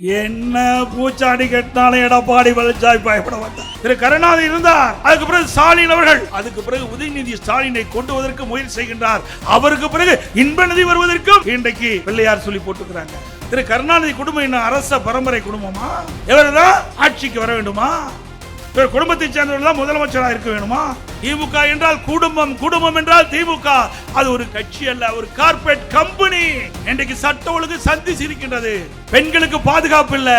என்ன பூச்சாண்டி கேட்டாலும் எடப்பாடி பழனிசாமி பயப்பட மாட்டார் திரு கருணாநிதி இருந்தார். அதுக்கு பிறகு ஸ்டாலின் அவர்கள் அதுக்கு பிறகு உதயநிதி ஸ்டாலினை கொண்டுவதற்கு முயற்சி செய்கின்றார். அவருக்கு பிறகு இன்பநிதி வருவதற்கும் இன்றைக்கு பிள்ளையார் சொல்லி போட்டுக்கிறாங்க திரு கருணாநிதி குடும்பம் என்ன அரச பரம்பரை குடும்பமா? இவர்தான் ஆட்சிக்கு வர வேண்டுமா? இவர் குடும்பத்தை சேர்ந்தவர்கள் முதலமைச்சராக இருக்க வேணுமா? திமுக என்றால் குடும்பம் குடும்பம் என்றால் திமுக. அது ஒரு கட்சி அல்ல ஒரு கார்பரேட் கம்பெனி. இன்றைக்கு சட்ட ஒழுங்கு சந்தி சிரிக்கின்றது. பெண்களுக்கு பாதுகாப்பு இல்ல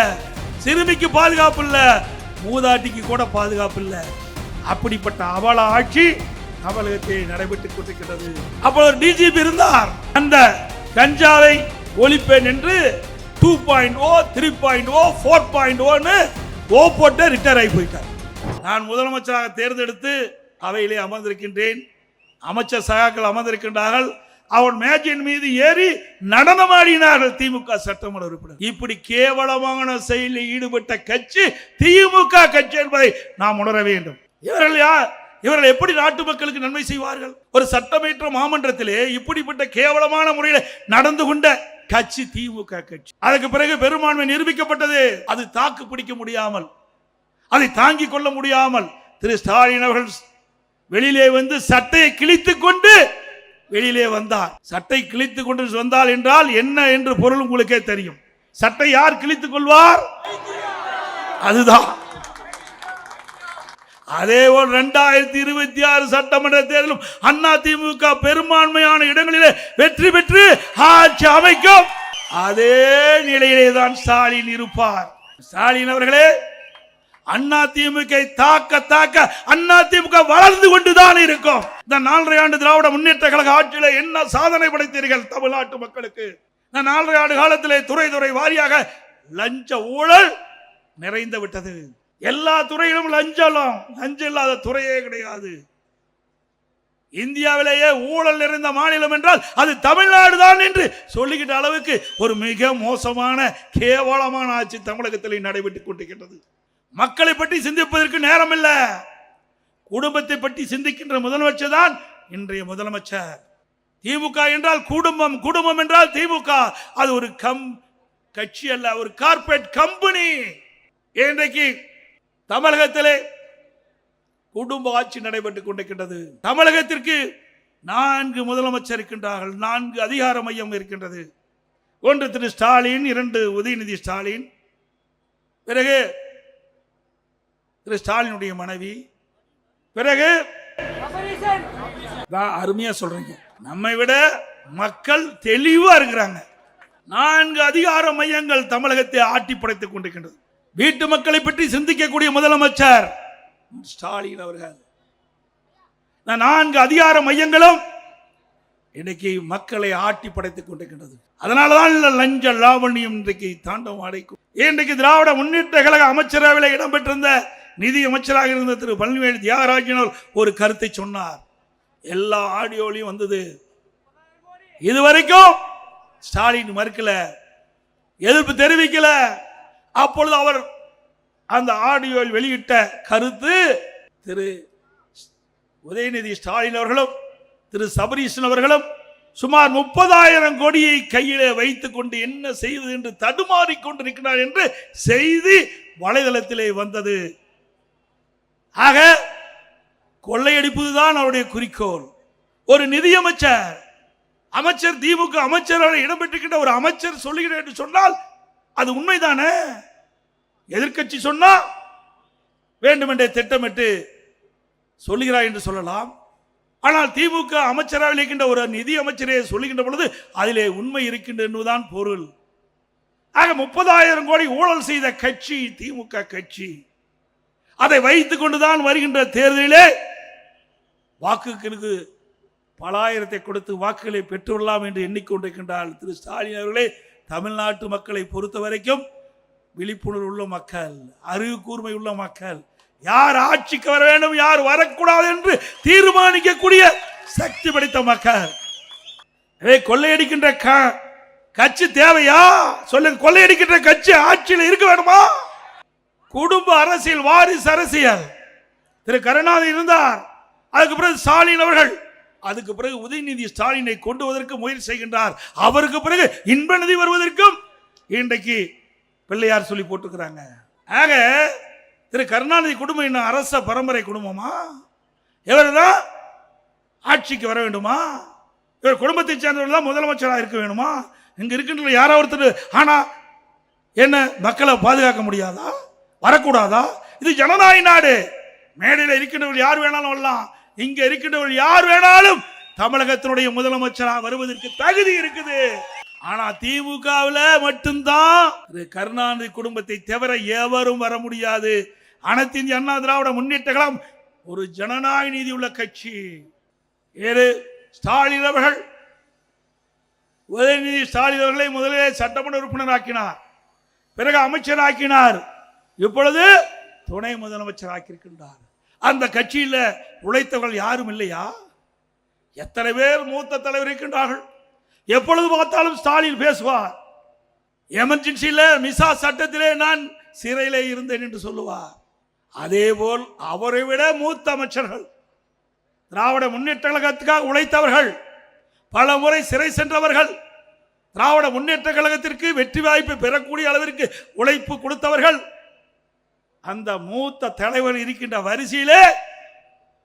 சிறுமிக்கு பாதுகாப்பு இல்ல மூதாட்டிக்கு கூட பாதுகாப்பு இல்ல. அப்படிப்பட்ட அவல ஆட்சி தமிழகத்தில் நடைபெற்றுக் கொண்டிருக்கிறது அப்போ ஒரு டிஜிபி இருந்தார். அந்த கஞ்சாவை ஒழிப்பேன் என்று two point O three point O four point ஓன்னு ஓ போட்டு ரிட்டையர் ஆகி போயிட்டார். நான் முதலமைச்சராக தேர்ந்தெடுத்து அவையிலே அமர்ந்திருக்கின்றேன். அமைச்சர் சகாக்கள் அமர்ந்திருக்கின்றார்கள். அவன் மேஜின் மீது ஏறி நடனமாடினார்கள் திமுக சட்டமன்ற உறுப்பினர். இப்படி கேவலமான செயலில் ஈடுபட்ட கட்சி திமுக கட்சி என்பதை நாம் உணர வேண்டும். இவர்கள் யார்? இவர்கள் எப்படி நாட்டு மக்களுக்கு நன்மை செய்வார்கள்? ஒரு சட்டமேற்ற மாமன்றத்திலே இப்படிப்பட்ட கேவலமான முறையில் நடந்து கொண்ட கட்சி திமுக கட்சி. அதுக்கு பிறகு பெரும்பான்மை நிரூபிக்கப்பட்டது. அது தாக்கு பிடிக்க முடியாமல் அதை தாங்கிக் கொள்ள முடியாமல் திரு ஸ்டாலின் அவர்கள் வெளியிலே வந்து சட்டையை கிழித்து கொண்டு வெளியிலே வந்தார். சட்டை கிழித்து கொண்டு வந்தால் என்றால் என்ன என்று பொருள் உங்களுக்கே தெரியும். சட்டை யார் கிழித்துக் கொள்வார்? அதுதான். அதே போல் இரண்டாயிரத்தி இருபத்தி ஆறு சட்டமன்ற தேர்தலும் அண்ணா திமுக பெரும்பான்மையான இடங்களிலே வெற்றி பெற்று ஆட்சி அமைக்கும். அதே நிலையிலே தான் ஸ்டாலின் இருப்பார். ஸ்டாலின் அவர்களே அண்ணா திமுக தாக்க தாக்க அண்ணா திமுக வளர்ந்து கொண்டுதான் இருக்கும். இந்த நாலரை ஆண்டு திராவிட முன்னேற்ற கழக ஆட்சியில என்ன சாதனை படைத்தீர்கள் தமிழ்நாட்டு மக்களுக்கு? இந்த நாலரை ஆண்டு காலத்திலே துறை துறை வாரியாக லஞ்ச ஊழல் நிறைந்து விட்டது. எல்லா துறையிலும் லஞ்சம் லஞ்சம் இல்லாத துறையே கிடையாது. இந்தியாவிலேயே ஊழல் நிறைந்த மாநிலம் என்றால் அது தமிழ்நாடு தான் என்று சொல்லிக்கிட்ட அளவுக்கு ஒரு மிக மோசமான கேவலமான ஆட்சி தமிழகத்தில் நடைபெற்றுக் கொண்டிருக்கின்றது. மக்களை பற்றி சிந்திப்பதற்கு நேரம் இல்லை குடும்பத்தை பற்றி சிந்திக்கின்ற முதலமைச்சர் தான் இன்றைய முதலமைச்சர். திமுக என்றால் குடும்பம் குடும்பம் என்றால் திமுக. அது ஒரு கம் கட்சி அல்ல ஒரு கார்பரேட் கம்பெனி. இன்றைக்கு தமிழகத்திலே குடும்ப ஆட்சி நடைபெற்றுக் கொண்டிருக்கின்றது. தமிழகத்திற்கு நான்கு முதலமைச்சர் இருக்கின்றார்கள் நான்கு அதிகார மையம் இருக்கின்றது. ஒன்று திரு ஸ்டாலின் இரண்டு உதயநிதி ஸ்டாலின். பிறகு திரு ஸ்டாலினுடைய மனைவி. பிறகு தான் அருமையா சொல்றீங்க. நம்மை விட மக்கள் தெளிவா இருக்கிறாங்க. நான்கு அதிகார மையங்கள் தமிழகத்தை ஆட்டி படைத்துக் கொண்டிருக்கின்றது. வீட்டு மக்களை பற்றி சிந்திக்கக்கூடிய முதலமைச்சர் ஸ்டாலின் அவர்கள். நான்கு அதிகார மையங்களும் இன்னைக்கு மக்களை ஆட்டி படைத்துக் கொண்டிருக்கின்றது. அதனாலதான் இந்த லஞ்ச லாவண்யம் இன்றைக்கு தாண்டவம் அடைக்கும் இன்றைக்கு திராவிட முன்னேற்ற கழக அமைச்சரவையில் இடம்பெற்றிருந்த நிதி அமைச்சராக இருந்த திரு பழனிவேல் தியாகராஜன் அவர் ஒரு கருத்தை சொன்னார். எல்லா ஆடியோலையும் வந்தது. இதுவரைக்கும் ஸ்டாலின் மறுக்கல. எதிர்ப்பு தெரிவிக்கல. அப்பொழுது அவர் அந்த ஆடியோவில் வெளியிட்ட கருத்து திரு உதயநிதி ஸ்டாலின் அவர்களும் திரு சபரீஷன் அவர்களும் சுமார் முப்பதாயிரம் கோடியை கையிலே வைத்துக் கொண்டு என்ன செய்வது என்று தடுமாறிக் கொண்டிருக்கிறார் என்று செய்தி வலைதளத்திலே வந்தது. ஆக கொள்ளையடிப்பதுதான் அவருடைய குறிக்கோள். ஒரு நிதியமைச்சர் அமைச்சர் திமுக அமைச்சரோட இடம்பெற்றிருக்கின்ற ஒரு அமைச்சர் சொல்லுகிறேன் என்று சொன்னால் அது உண்மைதானே? எதிர்க்கட்சி சொன்னா வேண்டுமென்றே திட்டமிட்டு சொல்லுகிறார் என்று சொல்லலாம். ஆனால் திமுக அமைச்சராக இருக்கின்ற ஒரு நிதி அமைச்சரே சொல்லுகின்ற பொழுது அதிலே உண்மை இருக்கின்ற என்பதுதான் பொருள். ஆக முப்பதாயிரம் கோடி ஊழல் செய்த கட்சி திமுக கட்சி. அதை வைத்துக் கொண்டுதான் வருகின்ற தேர்தலிலே வாக்குகளுக்கு பலாயிரத்தை கொடுத்து வாக்குகளை பெற்றுள்ளலாம் என்று எண்ணிக்கொண்டிருக்கின்றார் திரு ஸ்டாலின் அவர்களே. தமிழ்நாட்டு மக்களை பொறுத்த வரைக்கும் விழிப்புணர்வு உள்ள மக்கள் அறிவு கூர்மை உள்ள மக்கள் யார் ஆட்சிக்கு வர வேண்டும் யார் வரக்கூடாது என்று தீர்மானிக்கக்கூடிய சக்தி படைத்த மக்கள். கொள்ளையடிக்கின்ற க- கட்சி தேவையா? சொல்லுங்க கொள்ளையடிக்கின்ற கட்சி ஆட்சியில் இருக்க வேணுமா குடும்ப அரசியல் வாரிசு அரசியல். திரு கருணாநிதி இருந்தார். அதுக்கு பிறகு ஸ்டாலின் அவர்கள் அதுக்கு பிறகு உதயநிதி ஸ்டாலினை கொண்டு வருவதற்கு முயற்சி செய்கின்றார். அவருக்கு பிறகு இன்ப நிதி வருவதற்கும் இன்றைக்கு பிள்ளையார் சொல்லி போட்டுக்கிறாங்க. ஆக திரு கருணாநிதி குடும்பம் இன்னும் அரச பரம்பரை குடும்பமா? இவர் தான் ஆட்சிக்கு வர வேண்டுமா? இவர் குடும்பத்தை சேர்ந்தவர்கள் தான் முதலமைச்சராக இருக்க வேணுமா இங்கே இருக்கின்ற யாரோ ஒருத்தர் ஆனால் என்ன மக்களை பாதுகாக்க முடியாதா? வரக்கூடாதா? இது ஜனநாயக நாடு. மேடையில் இருக்கின்றவர்கள் யார் வேணாலும் வரலாம். இங்க இருக்கின்றவர்கள் யார் வேணாலும் தமிழகத்தினுடைய முதலமைச்சராக வருவதற்கு தகுதி இருக்குது. ஆனா திமுகவில் மட்டும்தான் கருணாநிதி குடும்பத்தை தவிர எவரும் வர முடியாது. அனைத்து இந்திய அண்ணா திராவிட முன்னேற்ற கழகம் ஒரு ஜனநாயக நீதி உள்ள கட்சி. ஏழு ஸ்டாலின் அவர்கள் உதயநிதி ஸ்டாலின் அவர்களை முதலிலே சட்டமன்ற உறுப்பினராக்கினார். பிறகு அமைச்சராக்கினார். இப்பொழுது துணை முதலமைச்சர் ஆக்கியிருக்கின்றார். அந்த கட்சியில் உழைத்தவர்கள் யாரும் இல்லையா? எத்தனை பேர் மூத்த தலைவர் இருக்கின்றார்கள்? எப்பொழுது பார்த்தாலும் ஸ்டாலின் பேசுவார். எமர்ஜென்சியில் மிசா சட்டத்திலே நான் சிறையிலே இருந்தேன் என்று சொல்லுவார். அதேபோல் அவரை விட மூத்த அமைச்சர்கள் திராவிட முன்னேற்ற கழகத்துக்காக உழைத்தவர்கள் பல முறை சிறை சென்றவர்கள் திராவிட முன்னேற்ற கழகத்திற்கு வெற்றி வாய்ப்பு பெறக்கூடிய அளவிற்கு உழைப்பு கொடுத்தவர்கள் அந்த மூத்த தலைவர் இருக்கின்ற வரிசையிலே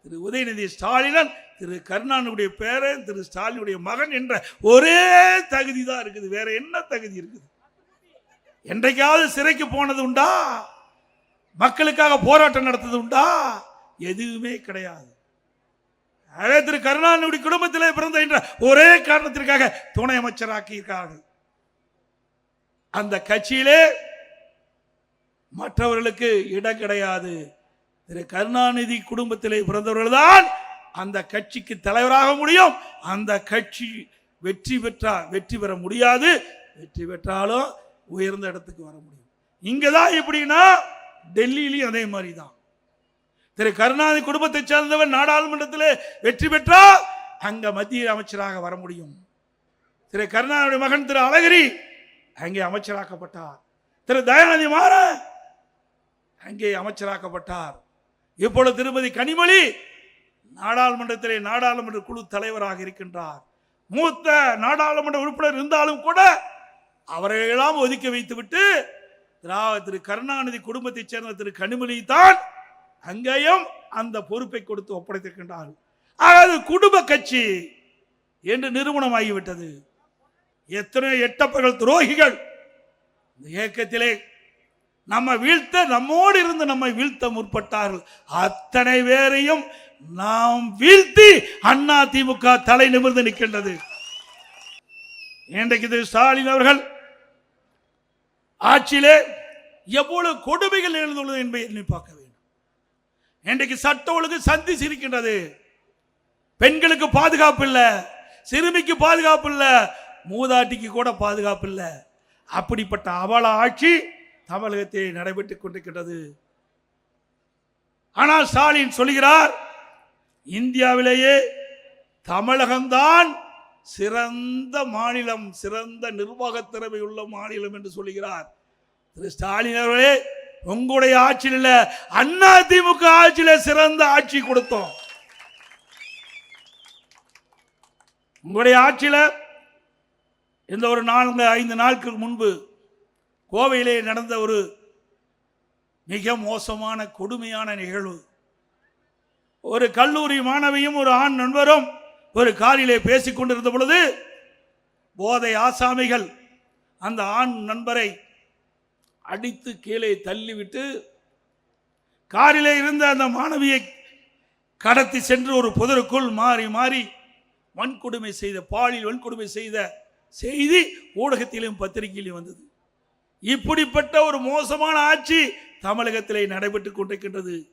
திரு உதயநிதி ஸ்டாலினன் திரு கருணாநிதியுடைய பேரன் திரு ஸ்டாலினுடைய மகன் என்ற ஒரே தகுதி தான் இருக்குது. வேற என்ன தகுதி இருக்குது? என்றைக்காவது சிறைக்கு போனது உண்டா? மக்களுக்காக போராட்டம் நடத்தது உண்டா? எதுவுமே கிடையாது. அதே திரு கருணாநிதி குடும்பத்திலே பிறந்த என்ற ஒரே காரணத்திற்காக துணை அமைச்சராக்கியிருக்கார்கள். அந்த கட்சியிலே மற்றவர்களுக்கு இடம் கிடையாது. திரு கருணாநிதி குடும்பத்திலே பிறந்தவர்கள் தான் அந்த கட்சிக்கு தலைவராக முடியும். அந்த கட்சி வெற்றி பெற்றால் வெற்றி பெற முடியாது. வெற்றி பெற்றாலும் உயர்ந்த இடத்துக்கு வர முடியும். இங்கே தான் எப்படின்னா டெல்லியிலையும் அதே மாதிரி தான் திரு கருணாநிதி குடும்பத்தை சேர்ந்தவர் நாடாளுமன்றத்தில் வெற்றி பெற்றால் அங்கே மத்திய அமைச்சராக வர முடியும். திரு கருணாநிதி மகன் திரு அழகிரி அங்கே அமைச்சராக்கப்பட்டார். திரு தயாநிதி மாறன் அங்கே அமைச்சராக்கப்பட்டார். இப்பொழுது திருமதி கனிமொழி நாடாளுமன்றத்திலே நாடாளுமன்ற குழு தலைவராக இருக்கின்றார். மூத்த நாடாளுமன்ற உறுப்பினர் இருந்தாலும் கூட அவரையெல்லாம் ஒதுக்கி வைத்துவிட்டு திராவிட திரு கருணாநிதி குடும்பத்தைச் சேர்ந்த திரு கனிமொழி தான் அங்கேயும் அந்த பொறுப்பை கொடுத்து ஒப்படைத்திருக்கின்றார். அதாவது குடும்ப கட்சி என்று நிறுவனமாகிவிட்டது எத்தனை எட்டப்பர்கள் துரோகிகள். இந்த இயக்கத்திலே நம்ம வீழ்த்த நம்மோடு இருந்து நம்மை வீழ்த்த முற்பட்டார்கள். அத்தனை பேரையும் நாம் வீழ்த்தி அண்ணா திமுக தலை நிமிர்ந்து நிற்கின்றது. இன்றைக்கு திரு ஸ்டாலின் அவர்கள் ஆட்சியிலே எவ்வளவு கொடுமைகள் நிகழ்ந்துள்ளது என்பதை எண்ணி பார்க்க வேண்டும். இன்றைக்கு சட்ட ஒழுங்கு சந்தி சிரிக்கின்றது. பெண்களுக்கு பாதுகாப்பு இல்லை சிறுமிக்கு பாதுகாப்பு இல்லை மூதாட்டிக்கு கூட பாதுகாப்பு இல்லை. அப்படிப்பட்ட அவல ஆட்சி தமிழகத்தில் நடைபெற்றுக் கொண்டிருக்கின்றது. ஆனால் ஸ்டாலின் சொல்கிறார் இந்தியாவிலேயே தமிழகம்தான் சிறந்த மாநிலம் சிறந்த நிர்வாக திறமை உள்ள மாநிலம் என்று சொல்கிறார். திரு ஸ்டாலின் அவர்களே உங்களுடைய ஆட்சியில் அண்ணா திமுக ஆட்சியில் சிறந்த ஆட்சி கொடுத்தோம். உங்களுடைய ஆட்சியில் இந்த ஒரு நான்கு ஐந்து நாட்களுக்கு முன்பு கோவையிலே நடந்த ஒரு மிக மோசமான கொடுமையான நிகழ்வு. ஒரு கல்லூரி மாணவியும் ஒரு ஆண் நண்பரும் ஒரு காரிலே பேசிக் கொண்டிருந்த பொழுது போதை ஆசாமிகள் அந்த ஆண் நண்பரை அடித்து கீழே தள்ளிவிட்டு காரிலே இருந்த அந்த மாணவியை கடத்தி சென்று ஒரு புதருக்குள் மாறி மாறி வன்கொடுமை செய்த பாலியல் வன்கொடுமை செய்த செய்தி ஊடகத்திலும் பத்திரிகையிலும் வந்தது. இப்படிப்பட்ட ஒரு மோசமான ஆட்சி தமிழகத்திலே நடைபெற்று கொண்டிருக்கின்றது.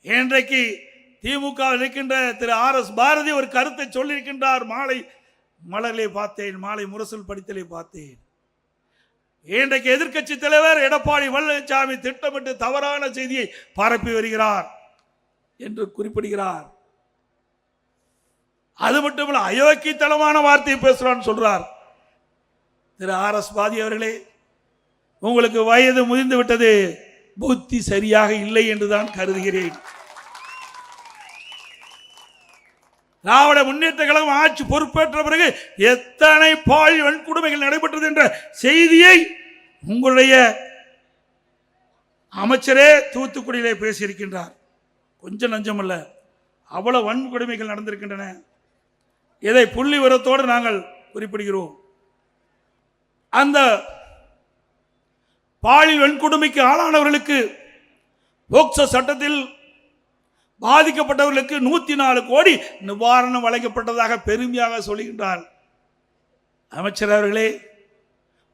இன்றைக்கு திமுக இருக்கின்ற திரு ஆர் எஸ் பாரதி ஒரு கருத்தை சொல்லியிருக்கின்றார். மாலை மலர்களை பார்த்தேன் மாலை முரசல் படித்தலை பார்த்தேன். இன்றைக்கு எதிர்க்கட்சி தலைவர் எடப்பாடி பழனிசாமி திட்டமிட்டு தவறான செய்தியை பரப்பி வருகிறார் என்று குறிப்பிடுகிறார். அது மட்டுமல்ல அயோக்கியத்தனமான வார்த்தையை பேசுகிறான்னு சொல்றார். திரு ஆர் எஸ் பாதி அவர்களே உங்களுக்கு வயது முதிர்ந்து விட்டது. புத்தி சரியாக இல்லை என்றுதான் கருதுகிறேன். திராவிட முன்னேற்ற கழகம் ஆட்சி பொறுப்பேற்ற பிறகு எத்தனை பால் வன்கொடுமைகள் நடைபெற்றது என்ற செய்தியை உங்களுடைய அமைச்சரே தூத்துக்குடியிலே பேசியிருக்கின்றார். கொஞ்சம் நஞ்சமல்ல அவ்வளவு வன்கொடுமைகள் நடந்திருக்கின்றன. இதை புள்ளி விவரத்தோடு நாங்கள் குறிப்பிடுகிறோம். அந்த பாலியல் வன்கொடுமைக்கு ஆளானவர்களுக்கு போக்சோ சட்டத்தில் பாதிக்கப்பட்டவர்களுக்கு நூற்றி நாலு கோடி நிவாரணம் வழங்கப்பட்டதாக பெருமையாக சொல்கின்றார். அமைச்சர் அவர்களே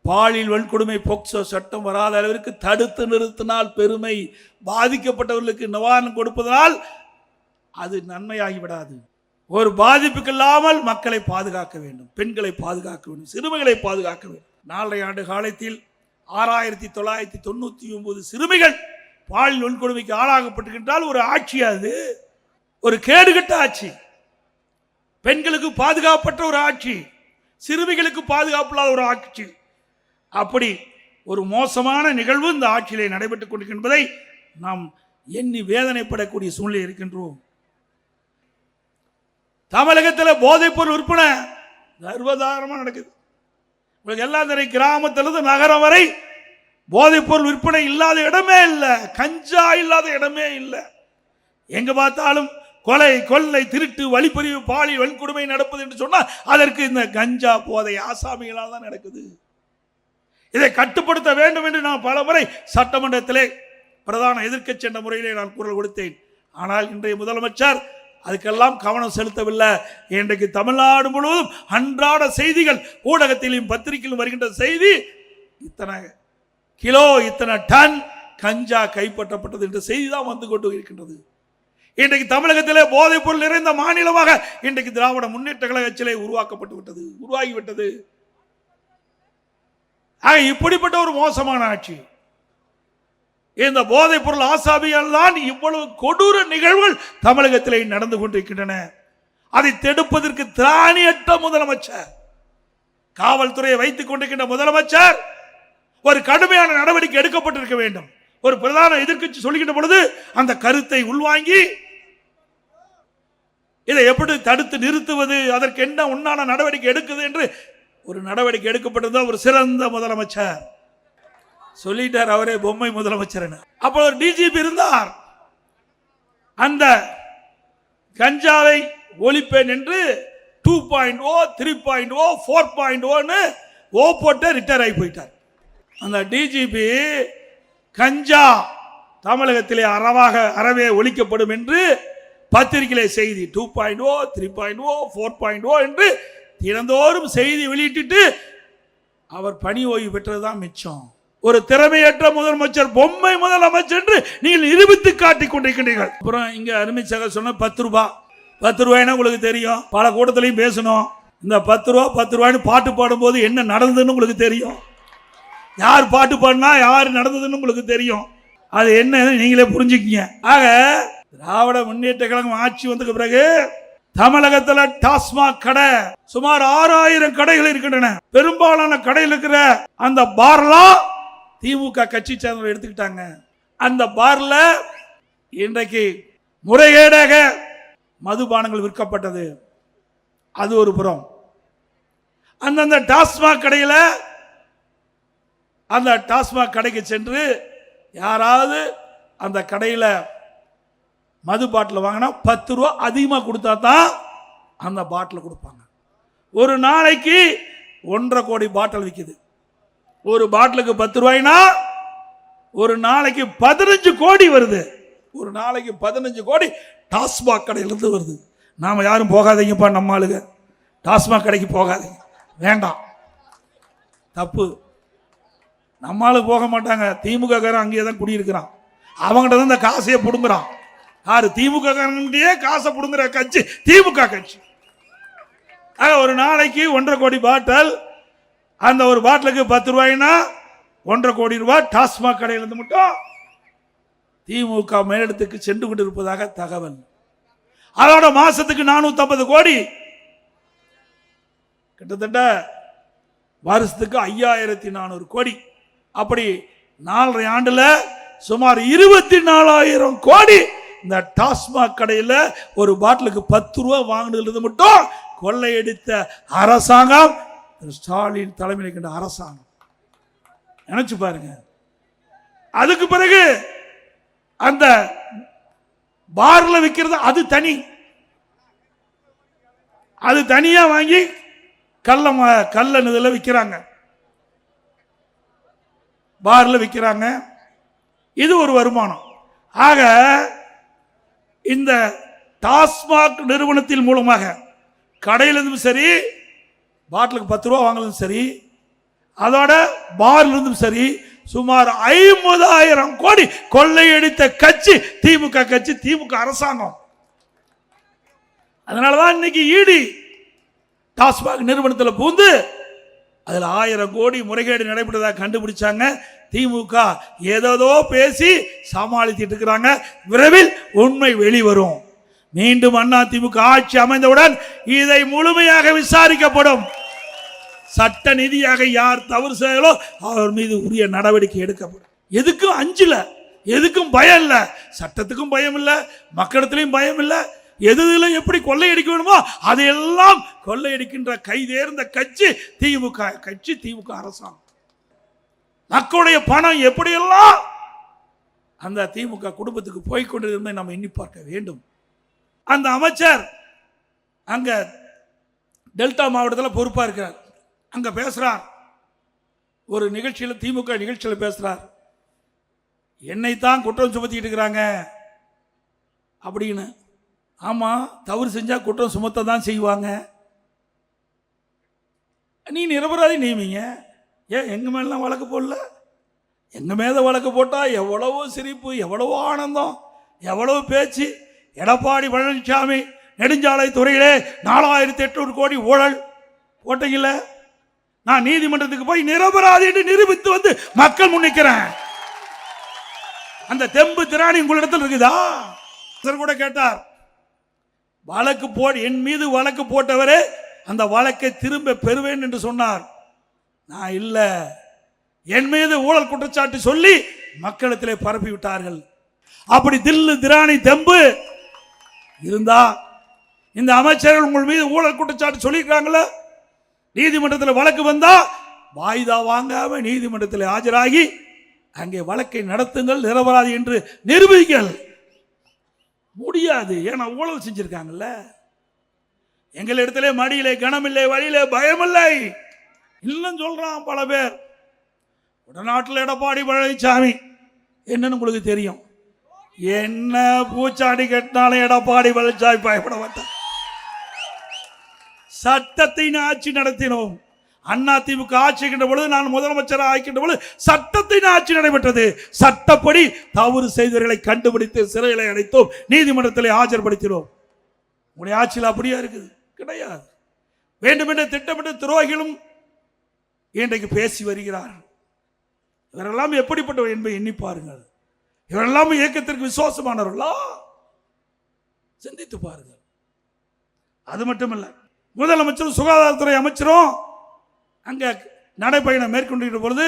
பாலியல் வன்கொடுமை போக்சோ சட்டம் வராத அளவிற்கு தடுத்து நிறுத்தினால் பெருமை பாதிக்கப்பட்டவர்களுக்கு நிவாரணம் கொடுப்பதனால் அது நன்மையாகி விடாது ஒரு பாதிப்புக்கு இல்லாமல் மக்களை பாதுகாக்க வேண்டும் பெண்களை பாதுகாக்க வேண்டும் சிறுமிகளை பாதுகாக்க வேண்டும். நாலரை ஆண்டு காலத்தில் ஆறாயிரத்தி தொள்ளாயிரத்தி தொண்ணூற்றி ஒன்பது சிறுமிகள் பாலியல் வன்கொடுமைக்கு ஆளாகப்பட்டிருக்கின்றால் ஒரு ஆட்சி அது. ஒரு கேடுகட்ட ஆட்சி. பெண்களுக்கு பாதுகாப்பற்ற ஒரு ஆட்சி. சிறுமிகளுக்கு பாதுகாப்பு இல்லாத ஒரு ஆட்சி. அப்படி ஒரு மோசமான நிகழ்வு இந்த ஆட்சியிலே நடைபெற்றுக் கொண்டிருக்கின்றதை நாம் எண்ணி வேதனைப்படக்கூடிய சூழ்நிலை இருக்கின்றோம். தமிழகத்தில் போதைப்பொருள் விற்பனை சர்வதாரமாக நடக்குது. உங்களுக்கு எல்லாம் தெரியும் கிராமத்திலிருந்து நகரம் வரை போதைப்பொருள் விற்பனை இல்லாத இடமே இல்லை கஞ்சா இல்லாத இடமே இல்லை. எங்கே பார்த்தாலும் கொலை கொள்ளை திருட்டு வழிப்பறிவு பாலி வன்கொடுமை நடப்பது என்று சொன்னால் அதற்கு இந்த கஞ்சா போதை ஆசாமிகளால் தான் நடக்குது. இதை கட்டுப்படுத்த வேண்டும் என்று நான் பல முறை சட்டமன்றத்திலே பிரதான எதிர்க்கட்சி என்ற முறையிலே நான் குரல் கொடுத்தேன். ஆனால் இன்றைய முதலமைச்சர் அதுக்கெல்லாம் கவனம் செலுத்தவில்லை. இன்றைக்கு தமிழ்நாடு முழுவதும் அன்றாட செய்திகள் ஊடகத்திலும் பத்திரிகையிலும் வருகின்ற செய்தி இத்தனை கிலோ இத்தனை டன் கஞ்சா கைப்பற்றப்பட்டது என்ற செய்தி தான் வந்து கொண்டு இருக்கின்றது. இன்றைக்கு தமிழகத்திலே போதைப் பொருள் நிறைந்த மாநிலமாக இன்றைக்கு திராவிட முன்னேற்ற கழகத்திலே உருவாக்கப்பட்டு விட்டது உருவாகிவிட்டது ஆக இப்படிப்பட்ட ஒரு மோசமான ஆட்சி இந்த போதைப் பொருள் ஆசாமியால் தான் இவ்வளவு கொடூர நிகழ்வுகள் தமிழகத்தில் நடந்து கொண்டிருக்கின்றன. அதை தடுப்பதற்கு திராணியற்ற முதலமைச்சர் காவல்துறையை வைத்துக் கொண்டிருக்கின்ற முதலமைச்சர் ஒரு கடுமையான நடவடிக்கை எடுக்கப்பட்டிருக்க வேண்டும். ஒரு பிரதான எதிர்கட்சி சொல்லுகின்ற பொழுது அந்த கருத்தை உள்வாங்கி இதை எப்படி தடுத்து நிறுத்துவது அதற்கு என்ன உண்டான நடவடிக்கை எடுக்குது என்று ஒரு நடவடிக்கை எடுக்கப்பட்டிருந்தால் ஒரு சிறந்த முதலமைச்சர். சொல்லிட்டார் அவரே பொம்மை முதலமைச்சர் அப்போ ஒரு டிஜிபி இருந்தார். அந்த கஞ்சாவை ஒழிப்பேன் என்று two point O three point O four point ஓன்னு ஓ போட்டு ரிட்டையர் ஆகி போயிட்டார். அந்த டிஜிபி கஞ்சா தமிழகத்திலே அறவாக அறவே ஒழிக்கப்படும் என்று பத்திரிகையிலே செய்தி two point O three point O four point O என்று தினந்தோறும் செய்தி வெளியிட்டுட்டு அவர் பணி ஓய்வு பெற்றது தான் மிச்சம். ஒரு திறமையற்ற முதலமைச்சர் பொம்மை முதலமைச்சர் என்று நீங்கள் நிரூபித்து காட்டி கொண்டிருக்கின்றீர்கள். அப்புறம் இங்க அருமை சொன்ன பத்து ரூபா. பத்து ரூபாய்னா உங்களுக்கு தெரியும். பல கூட்டத்திலையும் பேசணும். இந்த பத்து ரூபா பத்து ரூபாய்னு பாட்டு பாடும்போது என்ன நடந்ததுன்னு உங்களுக்கு தெரியும். யார் பாட்டு பாடினா யார் நடந்ததுன்னு உங்களுக்கு தெரியும். அது என்ன நீங்களே புரிஞ்சுக்கிங்க. ஆக திராவிட முன்னேற்ற கழகம் ஆட்சி வந்ததுக்கு பிறகு தமிழகத்துல டாஸ்மாக் கடை சுமார் ஆறாயிரம் கடைகள் இருக்கின்றன. பெரும்பாலான கடையில் இருக்கிற அந்த பார்லாம் திமுக கட்சி சேர்ந்தவங்க எடுத்துக்கிட்டாங்க. அந்த பார்ல இன்றைக்கு முறைகேடாக மதுபானங்கள் விற்கப்பட்டது. அது ஒரு புறம். அந்தந்த டாஸ்மாக் கடையில் அந்த டாஸ்மாக் கடைக்கு சென்று யாராவது அந்த கடையில் மது பாட்டில் வாங்கினா பத்து ரூபா அதிகமாக கொடுத்தா தான் அந்த பாட்டில் கொடுப்பாங்க. ஒரு நாளைக்கு ஒன்றரை கோடி பாட்டில் விற்கிது ஒரு பாட்டிலுக்கு பத்து ரூபாய்னா ஒரு நாளைக்கு பதினஞ்சு கோடி வருது. ஒரு நாளைக்கு பதினஞ்சு கோடி டாஸ்மாக் கடையிலிருந்து வருது. நாம் யாரும் போகாதீங்கப்பா நம்ம ஆளுங்க. டாஸ்மாக் கடைக்கு போகாதீங்க. வேண்டாம். தப்பு. நம்மளும் போக மாட்டாங்க. திமுக காரன் அங்கேயே தான் குடியிருக்கிறான். அவங்ககிட்ட தான் இந்த காசையே பிடுங்குறான். யார்? திமுக காசை பிடுங்குற கட்சி திமுக கட்சி. ஒரு நாளைக்கு ஒன்றரை கோடி பாட்டல் அந்த ஒரு பாட்டிலுக்கு பத்து ரூபாய்னா ஒன்றரை கோடி ரூபாய் டாஸ்மாக் கடையிலிருந்து மட்டும் திமுக மேலிடத்துக்கு சென்று கொண்டிருப்பதாக தகவல். அதோட மாசத்துக்கு நானூத்தி கோடி. கிட்டத்தட்ட வருஷத்துக்கு ஐயாயிரத்தி நானூறு கோடி. அப்படி நாலரை ஆண்டுல சுமார் இருபத்தி நாலாயிரம் கோடி இந்த டாஸ்மாக் கடையில் ஒரு பாட்டிலுக்கு பத்து ரூபா வாங்கினது மட்டும் கொள்ளையடித்த அரசாங்கம் ஸ்டாலின் தலைமையில் இருக்கின்ற அரசாங்கம். நினைச்சு பாருங்க. அதுக்கு பிறகு அந்த பார்ல விற்கிறது அது தனி. அது தனியா வாங்கி கள்ள ம- கள்ள இதில் விற்கிறாங்க பார்ல விற்கிறாங்க இது ஒரு வருமானம். ஆக இந்த டாஸ்மாக் நிறுவனத்தின் மூலமாக கடையிலிருந்தும் சரி பாட்டிலுக்கு பத்து ரூபா வாங்கினதும் சரி அதோட பார்லிருந்தும் சரி சுமார் ஐம்பதாயிரம் கோடி கொள்ளையடித்த கட்சி திமுக கட்சி திமுக அரசாங்கம். அதனாலதான் இன்னைக்கு ஈடி டாஸ்மாக் நிறுவனத்தில் பூந்து அதில் ஆயிரம் கோடி முறைகேடு நடைபெற்றதாக கண்டுபிடிச்சாங்க. திமுக ஏதேதோ பேசி சமாளித்துட்டு இருக்கிறாங்க. விரைவில் உண்மை வெளிவரும். மீண்டும் அண்ணா திமுக ஆட்சி அமைந்தவுடன் இதை முழுமையாக விசாரிக்கப்படும். சட்ட நிதியாக யார் தவறு செய்யலோ அவர் மீது உரிய நடவடிக்கை எடுக்கப்படும். எதுக்கும் அஞ்சில் எதுக்கும் பயம் இல்லை. சட்டத்துக்கும் பயம் இல்லை மக்களிடத்துலையும் பயம் இல்லை. எதுல எப்படி கொள்ளையடிக்க வேணுமோ அதையெல்லாம் கொள்ளையடிக்கின்ற கைதேர்ந்த கட்சி திமுக கட்சி திமுக அரசாங்கம். மக்களுடைய பணம் எப்படியெல்லாம் அந்த திமுக குடும்பத்துக்கு போய் கொண்டிருந்ததை நம்ம எண்ணி பார்க்க வேண்டும். அந்த அமைச்சர் அங்கே டெல்டா மாவட்டத்தில் பொறுப்பாக இருக்கிறார். அங்கே பேசுகிறார் ஒரு நிகழ்ச்சியில் திமுக நிகழ்ச்சியில் பேசுகிறார் என்னை தான் குற்றம் சுமத்திக்கிட்டு இருக்கிறாங்க அப்படின்னு. ஆமாம் தவறு செஞ்சால் குற்றம் சுமத்த தான் செய்வாங்க. நீ நிரபராதி நியமிங்க. ஏன் எங்கள் மேலாம் வழக்கு போடல? எங்கள் மேல வழக்கு போட்டால் எவ்வளவோ சிரிப்பு எவ்வளவோ ஆனந்தம் எவ்வளவு பேச்சு. எடப்பாடி பழனிசாமி நெடுஞ்சாலை துறையிலே நாலாயிரத்தி எட்நூறு கோடி ஊழல் போட்டீங்களே நான் நீதிமன்றத்துக்கு போய் நிரபராதி என்று நிரூபித்து வந்து மக்கள் முன்னிக்கிறேன். அந்த தெம்பு திராணி உங்களிடத்தில் இருக்குதா? சார் கூட கேட்டார். வழக்கு போ என் மீது வழக்கு போட்டவரே அந்த வழக்கை திரும்ப பெறுவேன் என்று சொன்னார். நான் இல்லை. என் மீது ஊழல் குற்றச்சாட்டு சொல்லி மக்களிடத்திலே பரப்பி விட்டார்கள். அப்படி தில்லு திராணி தெம்பு இருந்தா இந்த அமைச்சர்கள் உங்கள் மீது ஊழல் குற்றச்சாட்டு சொல்லியிருக்காங்களா? நீதிமன்றத்தில் வழக்கு வந்தா வாய்தா வாங்காம நீதிமன்றத்தில் ஆஜராகி அங்கே வழக்கை நடத்துங்கள் நிரபராதி என்று நிரூபிங்கள். முடியாது. ஏன்னா ஊழல் செஞ்சிருக்காங்கல்ல. எங்கள் இடத்துல மடியிலே கனமில்லை வழியிலே பயமில்லை. இல்லைன்னு சொல்றான் பல பேர். உடநாட்டில் எடப்பாடி பழனிசாமி என்னன்னு உங்களுக்கு தெரியும். என்ன பூச்சாடி கட்டினாலும் எடப்பாடி பழனிசாமி பயப்பட மாட்டார் சட்டத்தின் ஆட்சி நடத்தினோம். அண்ணா திமுக ஆட்சிக்கின்ற பொழுது நான் முதலமைச்சராக ஆக்கின்ற பொழுது சட்டத்தின் ஆட்சி நடைபெற்றது. சட்டப்படி தவறு செய்தவர்களை கண்டுபிடித்து சிறைகளை அடைத்தோம். நீதிமன்றத்தில் ஆஜர்படுத்தினோம். உங்களுடைய ஆட்சியில் அப்படியா இருக்குது? கிடையாது. வேண்டுமென்ற திட்டமிட்ட துரோகிகளும் இன்றைக்கு பேசி வருகிறார்கள். இவரெல்லாம் எப்படிப்பட்டவர் என்பதை எண்ணி பாருங்கள். இவரெல்லாம் இயக்கத்திற்கு விசுவாசமானவர்களா? சிந்தித்து பாருங்கள். அது மட்டுமல்ல முதலமைச்சரும் சுகாதாரத்துறை அமைச்சரும் அங்கே நடைப்பயணம் மேற்கொண்டு பொழுது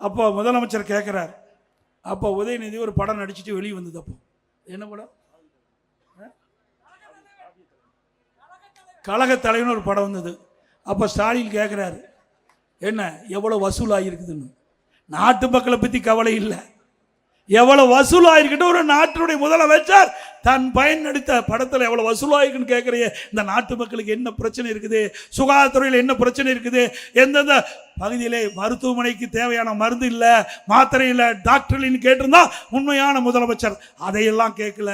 அப்போ முதலமைச்சர் கேட்குறார் அப்போ உதயநிதி ஒரு படம் நடிச்சுட்டு வெளியே வந்தது அப்போ. என்ன படம்? கழக தலைவன் ஒரு படம் வந்தது. அப்போ ஸ்டாலின் கேட்குறாரு என்ன எவ்வளோ வசூல் ஆகியிருக்குதுன்னு நாட்டு மக்களை பற்றி கவலை இல்லை. எவ்வளவு வசூலாயிருக்கட்டும் ஒரு நாட்டினுடைய முதலமைச்சர் தன் பயன் நடித்த படத்தில் எவ்வளோ வசூலாயிருக்குன்னு கேட்குறிய இந்த நாட்டு மக்களுக்கு என்ன பிரச்சனை இருக்குது? சுகாதாரத்துறையில் என்ன பிரச்சனை இருக்குது? எந்தெந்த பகுதியிலே மருத்துவமனைக்கு தேவையான மருந்து இல்லை மாத்திரை இல்லை டாக்டர் இல்லைன்னு கேட்டிருந்தா உண்மையான முதலமைச்சர் அதையெல்லாம் கேட்கல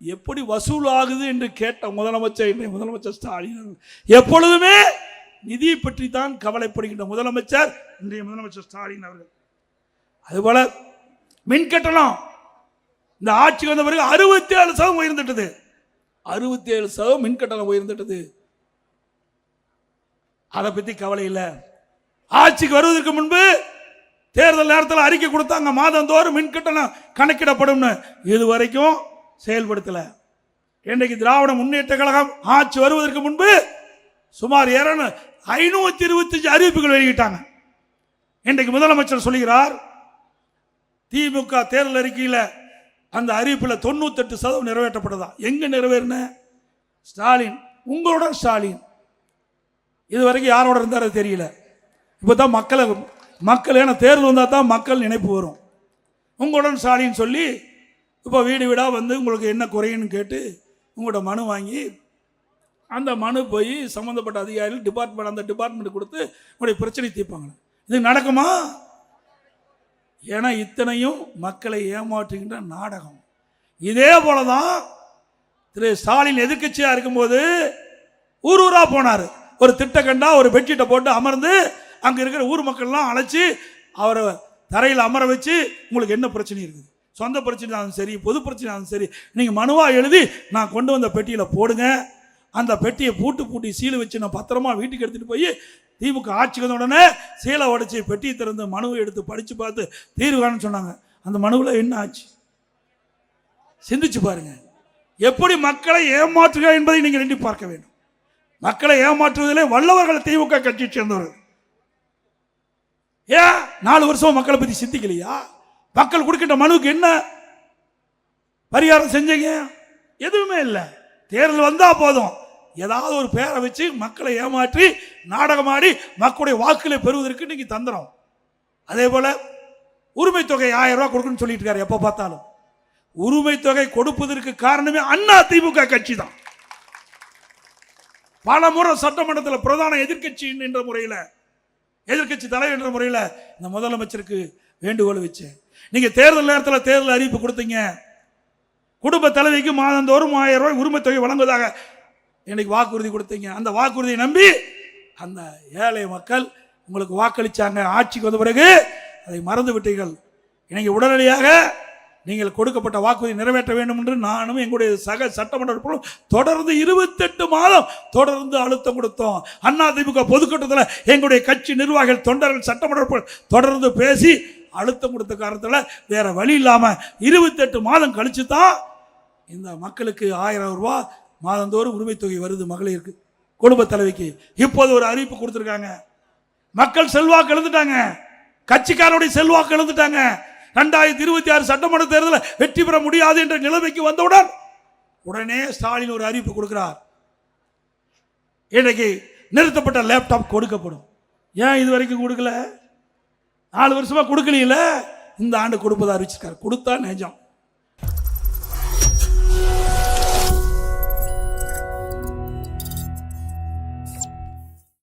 எப்படி வசூல் ஆகுது என்று கேட்ட முதலமைச்சர் இன்றைய முதலமைச்சர் ஸ்டாலின் எப்பொழுதுமே நிதியை பற்றி தான் கவலைப்படுகின்ற முதலமைச்சர் இன்றைய முதலமைச்சர் ஸ்டாலின் அவர்கள். அதுபோல மின் கட்டணம் இந்த ஆட்சி வந்த பிறகு அறுபத்தி ஏழு சதம் உயர்ந்துட்டது. அறுபத்தி ஏழு சதம் மின் கட்டணம் உயர்ந்துட்டது. அதை பத்தி கவலை இல்லை. ஆட்சிக்கு வருவதற்கு முன்பு தேர்தல் நேரத்தில் அறிக்கை கொடுத்தாங்க. மாதந்தோறும் மின் கட்டணம் கணக்கிடப்படும்னு. இது வரைக்கும் செயல்படுத்தல. இன்றைக்கு திராவிட முன்னேற்ற கழகம் ஆட்சி வருவதற்கு முன்பு சுமார் இரநூ ஐநூத்தி இருபத்தஞ்சு அறிவிப்புகள் வெளியிட்டாங்க. இன்றைக்கு முதலமைச்சர் சொல்லுகிறார் திமுக தேர்தல் அறிக்கையில் அந்த அறிவிப்பில் தொண்ணூத்தெட்டு சதவீதம் நிறைவேற்றப்பட்டதா? எங்கே நிறைவேறின? ஸ்டாலின். உங்களோட ஸ்டாலின். இது வரைக்கும் யாரோட இருந்தார் தெரியல. இப்போ தான் மக்களை மக்கள் ஏன்னா தேர்தல் வந்தால் தான் மக்கள் நினைப்பு வரும். உங்களுடன் ஸ்டாலின் சொல்லி இப்போ வீடு வீடாக வந்து உங்களுக்கு என்ன குறையுன்னு கேட்டு உங்களோட மனு வாங்கி அந்த மனு போய் சம்மந்தப்பட்ட அதிகாரிகள் டிபார்ட்மெண்ட் அந்த டிபார்ட்மெண்ட் கொடுத்து உங்களுடைய பிரச்சனை தீர்ப்பாங்க. இது நடக்குமா? ஏன்னா இத்தனையும் மக்களை ஏமாற்றுகின்ற நாடகம். இதே போல தான் திரு ஸ்டாலின் எதிர்க்கட்சியாக இருக்கும்போது ஊர் ஊராக போனார். ஒரு திட்ட கண்டா ஒரு பெட்ஷீட்டை போட்டு அமர்ந்து அங்கே இருக்கிற ஊர் மக்கள்லாம் அழைச்சி அவரை தரையில் அமர வச்சு உங்களுக்கு என்ன பிரச்சனை இருக்குது? சொந்த பிரச்சனை இருந்தாலும் சரி பொது பிரச்சனை இருந்தாலும் சரி நீங்கள் மனுவாக எழுதி நான் கொண்டு வந்த பெட்டியில் போடுங்க. அந்த பெட்டியை பூட்டு பூட்டி சீலு வச்சு நான் பத்திரமா வீட்டுக்கு எடுத்துகிட்டு போய் திமுக ஆட்சிக்கு வந்த உடனே சீலை உடைச்சி பெட்டியை திறந்து மனுவை எடுத்து படித்து பார்த்து தீர்வு சொன்னாங்க. அந்த மனுவில் என்ன ஆச்சு? சிந்திச்சு பாருங்க. எப்படி மக்களை ஏமாற்றுகிறார் என்பதை நீங்கள் எண்ணி பார்க்க வேண்டும். மக்களை ஏமாற்றுவதிலே வல்லவர்கள் திமுக கட்சியை சேர்ந்தவர்கள். ஏன்? நாலு வருஷம் மக்களை பற்றி சிந்திக்கலையா? மக்கள் கொடுக்கின்ற மனுவுக்கு என்ன பரிகாரம் செஞ்சீங்க? எதுவுமே இல்லை. தேர்தல் வந்தால் போதும். ஏதாவது ஒரு பேரை வச்சு மக்களை ஏமாற்றி நாடகமாடி மக்களுடைய வாக்குகளை பெறுவதற்கு நீங்கள் தந்துடும் அதே போல் உரிமை தொகை ஆயிரம் ரூபாய் கொடுக்குன்னு சொல்லிட்டு இருக்காரு எப்போ பார்த்தாலும். உரிமை தொகை கொடுப்பதற்கு காரணமே அண்ணா திமுக கட்சி தான். பல முறை சட்டமன்றத்தில் பிரதான எதிர்கட்சி என்ற முறையில் எதிர்க்கட்சி தலைவர் என்ற முறையில் இந்த முதலமைச்சருக்கு வேண்டுகோள் வச்சேன். நீங்கள் தேர்தல் நேரத்தில் தேர்தல் அறிவிப்பு கொடுத்தீங்க. குடும்ப தலைவிக்கு மாதந்தோறும் ஆயிரம் ரூபாய் உரிமை தொகை வழங்குவதாக இன்னைக்கு வாக்குறுதி கொடுத்தீங்க? அந்த வாக்குறுதியை நம்பி அந்த ஏழை மக்கள் உங்களுக்கு வாக்களித்தாங்க ஆட்சிக்கு வந்த பிறகு அதை மறந்து விட்டீர்கள். இன்னைக்கு உடனடியாக நீங்கள் கொடுக்கப்பட்ட வாக்குறுதி நிறைவேற்ற வேண்டும் என்று நானும் எங்களுடைய சக சட்டமன்ற தொடர்ந்து இருபத்தெட்டு மாதம் தொடர்ந்து அழுத்தம் கொடுத்தோம். அண்ணா திமுக பொதுக்கூட்டத்தில் எங்களுடைய கட்சி நிர்வாகிகள் தொண்டர்கள் சட்டமன்ற தொடர்ந்து பேசி அழுத்தம் கொடுத்த காரணத்தில் வேற வழி இல்லாமல் இருபத்தெட்டு மாதம் கழிச்சு தான் இந்த மக்களுக்கு ஆயிரம் ரூபாய் மாதந்தோறும் உரிமை தொகை வருது மகளிருக்கு. குடும்ப தலைவிக்கு. இப்போது ஒரு அறிவிப்பு கொடுத்துருக்காங்க. மக்கள் செல்வாக்கு எழுந்துட்டாங்க கட்சிக்காரனுடைய செல்வாக்கு எழுந்துட்டாங்க ரெண்டாயிரத்தி இருபத்தி ஆறு சட்டமன்ற தேர்தலில் வெற்றி பெற முடியாது என்ற நிலைமைக்கு வந்தவுடன் உடனே ஸ்டாலின் ஒரு அறிவிப்பு கொடுக்கிறார். இன்றைக்கு நிறுத்தப்பட்ட லேப்டாப் கொடுக்கப்படும். ஏன் இது வரைக்கும் கொடுக்கல? நாலு வருஷமாக கொடுக்கலையில இந்த ஆண்டு கொடுப்பதாக அறிவிச்சிருக்காரு கொடுத்தா நிஜம்.